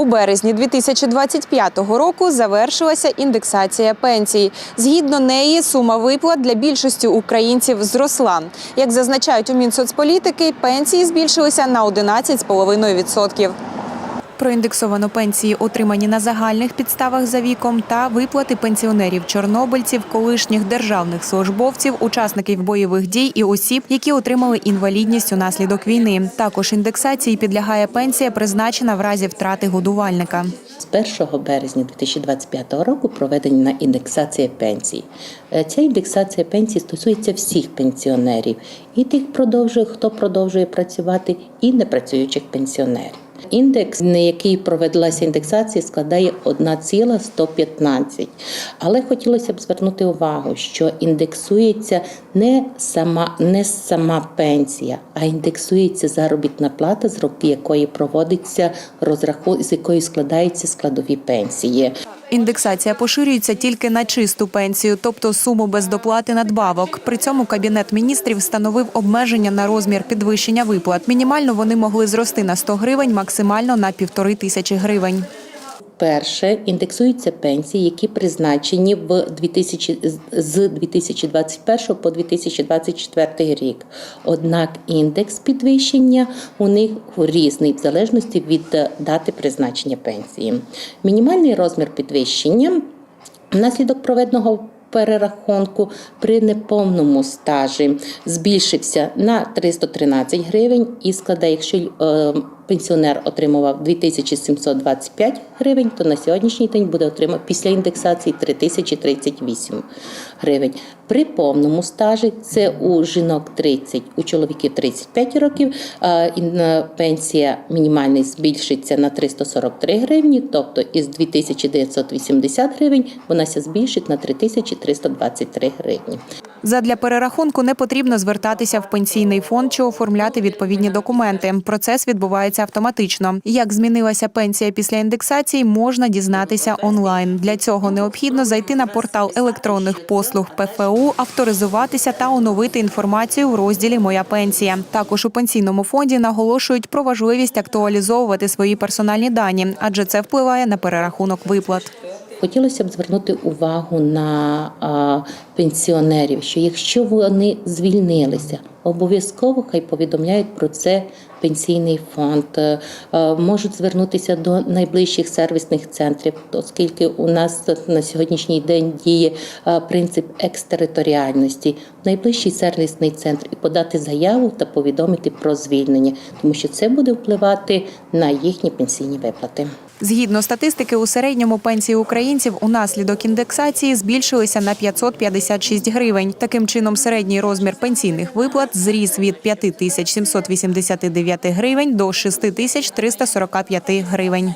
У березні 2025 року завершилася індексація пенсій. Згідно неї, сума виплат для більшості українців зросла. Як зазначають у Мінсоцполітики, пенсії збільшилися на 11,5%. Проіндексовано пенсії, отримані на загальних підставах за віком, та виплати пенсіонерів чорнобильців, колишніх державних службовців, учасників бойових дій і осіб, які отримали інвалідність унаслідок війни. Також індексації підлягає пенсія, призначена в разі втрати годувальника. З 1 березня 2025 року проведена індексація пенсій. Е, Ця індексація пенсій стосується всіх пенсіонерів, і тих продовжує, хто продовжує працювати, і непрацюючих пенсіонерів. Індекс, на який проведалася індексація, складає 1,115. Але хотілося б звернути увагу, що індексується не сама, не сама пенсія, а індексується заробітна плата, з роки якої проводиться розрахунок, з якої складаються складові пенсії. Індексація поширюється тільки на чисту пенсію, тобто суму без доплати надбавок. При цьому кабінет міністрів встановив обмеження на розмір підвищення виплат. Мінімально вони могли зрости на 100 гривень, максимально на півтори тисячі гривень. Перше індексуються пенсії, які призначені в 2000, з 2021 по 2024 рік. Однак індекс підвищення у них різний в залежності від е, дати призначення пенсії. Мінімальний розмір підвищення внаслідок проведеного перерахунку при неповному стажі збільшився на 313 гривень і складає, якщо е, пенсіонер отримував 2725 гривень, то на сьогоднішній день буде отримати після індексації 3038 гривень. При повному стажі це у жінок 30, у чоловіків 35 років. Пенсія мінімальна збільшиться на 343 гривні, тобто із 2980 гривень вона ся збільшить на 3323 гривні. Задля перерахунку не потрібно звертатися в пенсійний фонд чи оформляти відповідні документи. Процес відбувається автоматично. Як змінилася пенсія після індексації, можна дізнатися онлайн. Для цього необхідно зайти на портал електронних послуг ПФУ, авторизуватися та оновити інформацію в розділі Моя пенсія. Також у пенсійному фонді наголошують про важливість актуалізовувати свої персональні дані, адже це впливає на перерахунок виплат. Хотілося б звернути увагу на пенсіонерів, що якщо вони звільнилися, обов'язково хай повідомляють про це пенсійний фонд, Е, е, можуть звернутися до найближчих сервісних центрів, оскільки у нас на сьогоднішній день діє е, принцип екстериторіальності. Найближчий сервісний центр і подати заяву та повідомити про звільнення, тому що це буде впливати на їхні пенсійні виплати. Згідно статистики, у середньому пенсії українців унаслідок індексації збільшилися на 556 гривень. Таким чином, середній розмір пенсійних виплат зріс від 5789 гривень до 6345 гривень.